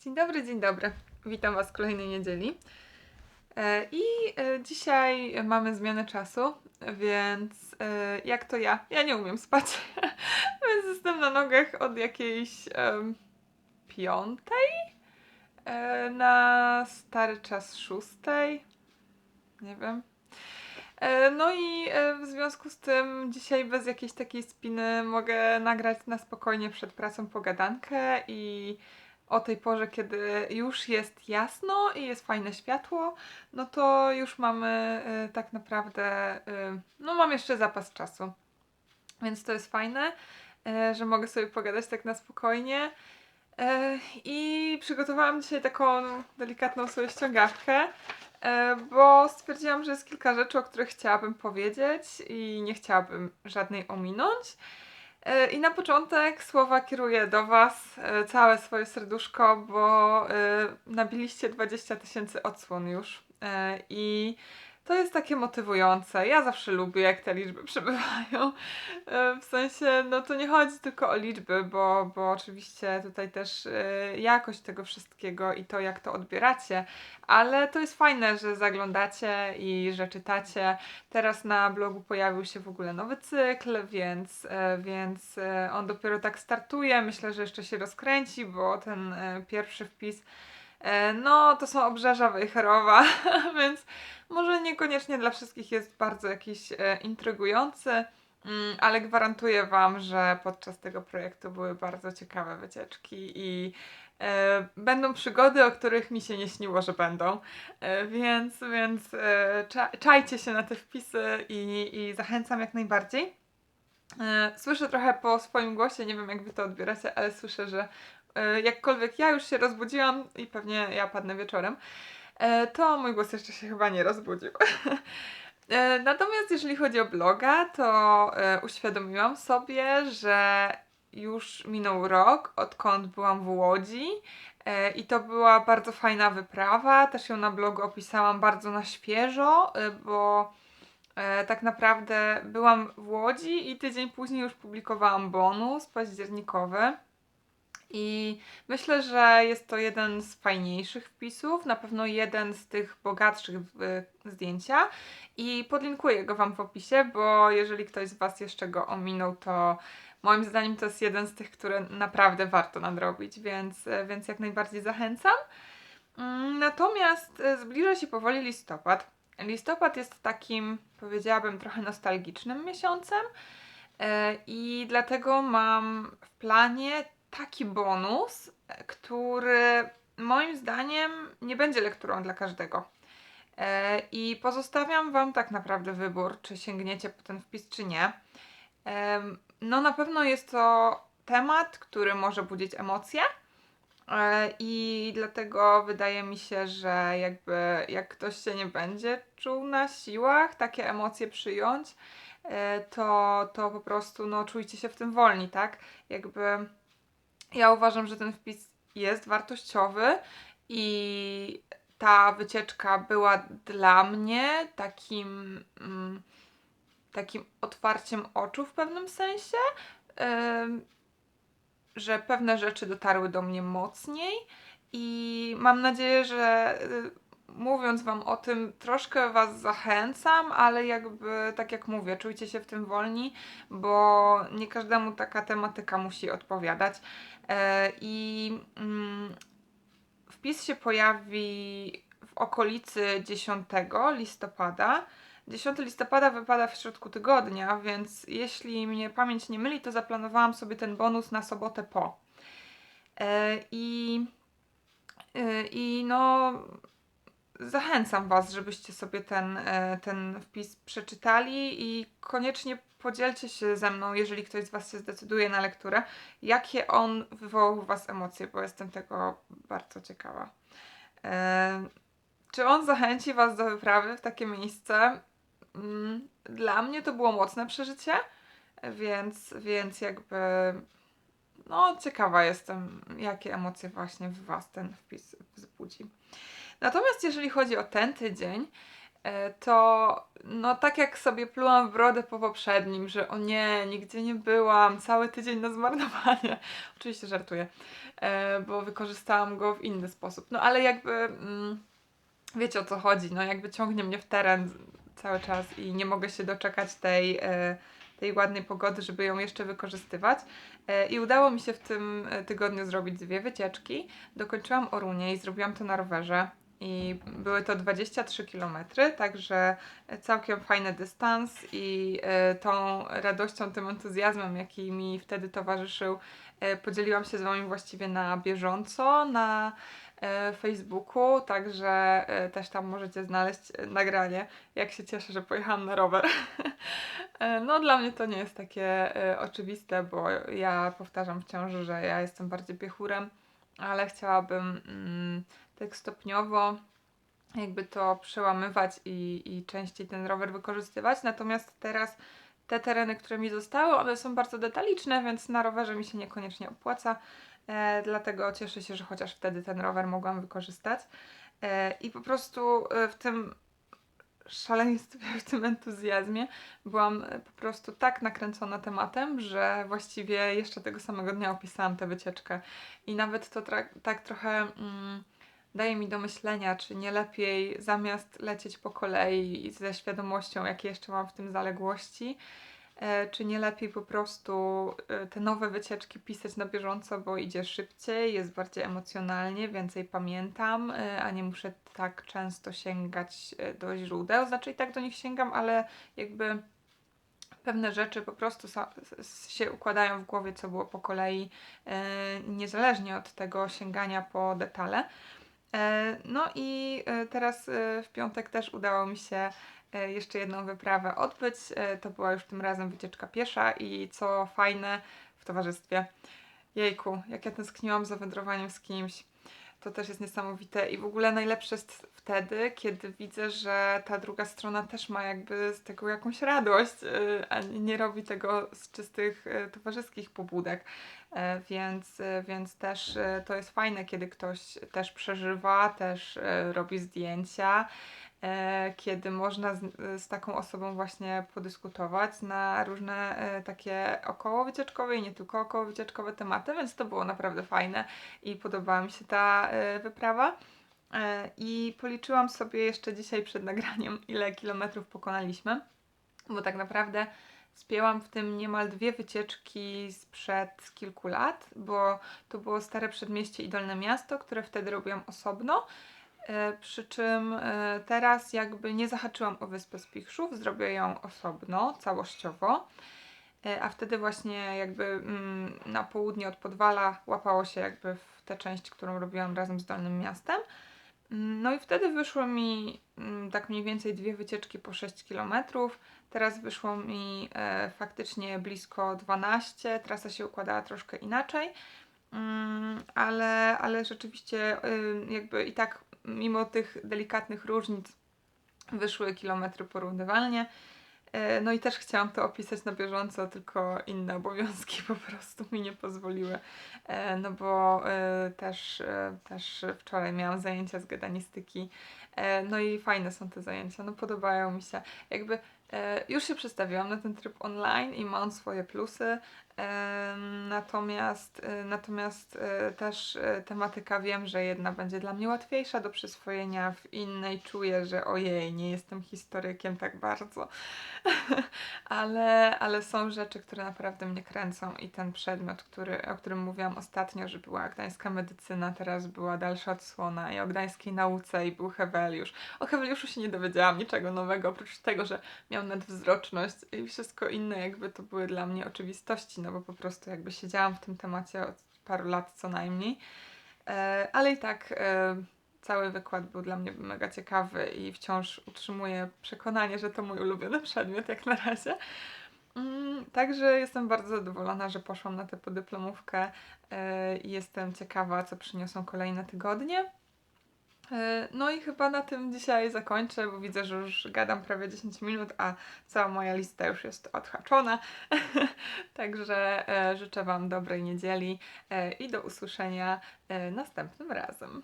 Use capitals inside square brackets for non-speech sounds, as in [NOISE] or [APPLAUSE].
Dzień dobry, dzień dobry. Witam Was w kolejnej niedzieli. E, I e, dzisiaj mamy zmianę czasu, więc e, jak to ja? Ja nie umiem spać, [LAUGHS] więc jestem na nogach od jakiejś em, piątej na stary czas szóstej. Nie wiem. No i w związku z tym dzisiaj bez jakiejś takiej spiny mogę nagrać na spokojnie przed pracą pogadankę i o tej porze, kiedy już jest jasno i jest fajne światło, no to już mamy e, tak naprawdę, e, no mam jeszcze zapas czasu. Więc to jest fajne, e, że mogę sobie pogadać tak na spokojnie. I przygotowałam dzisiaj taką delikatną sobie ściągawkę, bo stwierdziłam, że jest kilka rzeczy, o których chciałabym powiedzieć i nie chciałabym żadnej ominąć. E, I na początek słowa kieruję do Was, e, całe swoje serduszko, bo e, nabiliście 20 tysięcy odsłon już. I to jest takie motywujące. Ja zawsze lubię, jak te liczby [LAUGHS] przybywają. E, W sensie, no to nie chodzi tylko o liczby, bo, bo oczywiście tutaj też e, jakość tego wszystkiego i to, jak to odbieracie, ale to jest fajne, że zaglądacie i że czytacie. Teraz na blogu pojawił się w ogóle nowy cykl, więc, e, więc on dopiero tak startuje. Myślę, że jeszcze się rozkręci, bo ten pierwszy wpis, no to są obrzeża Wejherowa, [LAUGHS] więc może niekoniecznie dla wszystkich jest bardzo jakiś e, intrygujący, mm, ale gwarantuję Wam, że podczas tego projektu były bardzo ciekawe wycieczki i e, będą przygody, o których mi się nie śniło, że będą. E, więc więc e, cza, czajcie się na te wpisy i, i zachęcam jak najbardziej. E, Słyszę trochę po swoim głosie, nie wiem jak wy to odbieracie, ale słyszę, że e, jakkolwiek ja już się rozbudziłam i pewnie ja padnę wieczorem, e, to mój głos jeszcze się chyba nie rozbudził. [LAUGHS] E, Natomiast jeżeli chodzi o bloga, to e, uświadomiłam sobie, że już minął rok, odkąd byłam w Łodzi e, i to była bardzo fajna wyprawa. Też ją na blogu opisałam bardzo na świeżo, e, bo e, tak naprawdę byłam w Łodzi i tydzień później już publikowałam bonus październikowy. I myślę, że jest to jeden z fajniejszych wpisów, na pewno jeden z tych bogatszych zdjęcia. I podlinkuję go Wam w opisie, bo jeżeli ktoś z Was jeszcze go ominął, to moim zdaniem to jest jeden z tych, które naprawdę warto nadrobić, więc, więc jak najbardziej zachęcam. Mm, Natomiast e, zbliża się powoli listopad. Listopad jest takim, powiedziałabym, trochę nostalgicznym miesiącem e, i dlatego mam w planie taki bonus, e, który moim zdaniem nie będzie lekturą dla każdego. E, I pozostawiam Wam tak naprawdę wybór, czy sięgniecie po ten wpis, czy nie. Em, No, na pewno jest to temat, który może budzić emocje. E, I dlatego wydaje mi się, że jakby jak ktoś się nie będzie czuł na siłach takie emocje przyjąć, e, to, to po prostu no, czujcie się w tym wolni, tak? Jakby ja uważam, że ten wpis jest wartościowy i ta wycieczka była dla mnie takim, mm, takim otwarciem oczu w pewnym sensie, że pewne rzeczy dotarły do mnie mocniej i mam nadzieję, że y, mówiąc Wam o tym, troszkę Was zachęcam, ale jakby, tak jak mówię, czujcie się w tym wolni, bo nie każdemu taka tematyka musi odpowiadać. E, I mm, wpis się pojawi w okolicy 10 listopada. 10 listopada wypada w środku tygodnia, więc jeśli mnie pamięć nie myli, to zaplanowałam sobie ten bonus na sobotę po. E, I, e, i no, zachęcam Was, żebyście sobie ten, e, ten wpis przeczytali i koniecznie podzielcie się ze mną, jeżeli ktoś z Was się zdecyduje na lekturę, jakie on wywołał u Was emocje, bo jestem tego bardzo ciekawa. E, czy on zachęci Was do wyprawy w takie miejsce? Mm, Dla mnie to było mocne przeżycie, więc, więc jakby no ciekawa jestem, jakie emocje właśnie w Was ten wpis wzbudzi. Natomiast jeżeli chodzi o ten tydzień, e, to no tak jak sobie plułam w brodę po poprzednim, że o nie, nigdzie nie byłam, cały tydzień na zmarnowanie. [LAUGHS] Oczywiście żartuję, e, bo wykorzystałam go w inny sposób. No ale jakby mm, wiecie o co chodzi, no jakby ciągnie mnie w teren cały czas i nie mogę się doczekać tej, e, tej ładnej pogody, żeby ją jeszcze wykorzystywać. I udało mi się w tym tygodniu zrobić dwie wycieczki. Dokończyłam Orunię i zrobiłam to na rowerze. I były to 23 km, także całkiem fajny dystans i e, tą radością, tym entuzjazmem, jaki mi wtedy towarzyszył, e, podzieliłam się z Wami właściwie na bieżąco, na e, Facebooku, także też tam możecie znaleźć nagranie, jak się cieszę, że pojechałam na rower. [LAUGHS] No, dla mnie to nie jest takie oczywiste, bo ja powtarzam wciąż, że ja jestem bardziej piechurem, ale chciałabym mm, tak stopniowo jakby to przełamywać i, i częściej ten rower wykorzystywać. Natomiast teraz te tereny, które mi zostały, one są bardzo detaliczne, więc na rowerze mi się niekoniecznie opłaca. E, dlatego cieszę się, że chociaż wtedy ten rower mogłam wykorzystać. E, I po prostu e, w tym szaleństwie, w tym entuzjazmie byłam e, po prostu tak nakręcona tematem, że właściwie jeszcze tego samego dnia opisałam tę wycieczkę. I nawet to tak trochę mm, daje mi do myślenia, czy nie lepiej zamiast lecieć po kolei ze świadomością, jakie jeszcze mam w tym zaległości, czy nie lepiej po prostu e, te nowe wycieczki pisać na bieżąco, bo idzie szybciej, jest bardziej emocjonalnie, więcej pamiętam, e, a nie muszę tak często sięgać e, do źródeł. Znaczy i tak do nich sięgam, ale jakby pewne rzeczy po prostu się układają w głowie, co było po kolei, e, niezależnie od tego sięgania po detale. E, No i e, teraz e, w piątek też udało mi się e, jeszcze jedną wyprawę odbyć. E, To była już tym razem wycieczka piesza i co fajne w towarzystwie. Jejku, jak ja tęskniłam za wędrowaniem z kimś. To też jest niesamowite i w ogóle najlepsze jest wtedy, kiedy widzę, że ta druga strona też ma jakby z tego jakąś radość, y, a nie robi tego z czystych towarzyskich pobudek. E, Więc, więc też to jest fajne, kiedy ktoś też przeżywa, też robi zdjęcia, e, kiedy można z, z taką osobą właśnie podyskutować na różne e, takie okołowycieczkowe i nie tylko okołowycieczkowe tematy, więc to było naprawdę fajne i podobała mi się ta e, wyprawa. E, I policzyłam sobie jeszcze dzisiaj przed nagraniem, [LAUGHS] ile kilometrów pokonaliśmy, bo tak naprawdę spięłam w tym niemal dwie wycieczki sprzed kilku lat, bo to było Stare Przedmieście i Dolne Miasto, które wtedy robiłam osobno. E, Przy czym e, teraz jakby nie zahaczyłam o Wyspę Spichrzów, zrobię ją osobno, całościowo. E, A wtedy właśnie jakby mm, na południe od Podwala łapało się jakby w tę część, którą robiłam razem z Dolnym Miastem. Mm, No i wtedy wyszło mi mm, tak mniej więcej dwie wycieczki po 6 km. Teraz wyszło mi faktycznie blisko 12. Trasa się układała troszkę inaczej. Ale, ale rzeczywiście y, jakby i tak mimo tych delikatnych różnic wyszły kilometry porównywalnie. E, No i też chciałam to opisać na bieżąco, tylko inne obowiązki po prostu mi nie pozwoliły. E, No bo e, też, też wczoraj miałam zajęcia z gadanistyki. E, No i fajne są te zajęcia, no podobają mi się. Jakby e, już się przestawiłam na ten tryb online i ma on swoje plusy. Natomiast, e, natomiast e, też tematyka wiem, że jedna będzie dla mnie łatwiejsza do przyswojenia, w innej czuję, że ojej, nie jestem historykiem tak bardzo. [LAUGHS] ale, ale są rzeczy, które naprawdę mnie kręcą i ten przedmiot, który, o którym mówiłam ostatnio, że była gdańska medycyna, teraz była dalsza odsłona i o gdańskiej nauce i był Heweliusz. O Heweliuszu się nie dowiedziałam niczego nowego, oprócz tego, że miał nadwzroczność i wszystko inne jakby to były dla mnie oczywistości, no bo po prostu jakby siedziałam w tym temacie od paru lat co najmniej. E, ale i tak e, cały wykład był dla mnie mega ciekawy i wciąż utrzymuję przekonanie, że to mój ulubiony przedmiot jak na razie. Mm, Także jestem bardzo zadowolona, że poszłam na tę podyplomówkę e, i jestem ciekawa, co przyniosą kolejne tygodnie. E, No i chyba na tym dzisiaj zakończę, bo widzę, że już gadam prawie 10 minut, a cała moja lista już jest odhaczona. [LAUGHS] Także e, życzę Wam dobrej niedzieli i do usłyszenia następnym razem.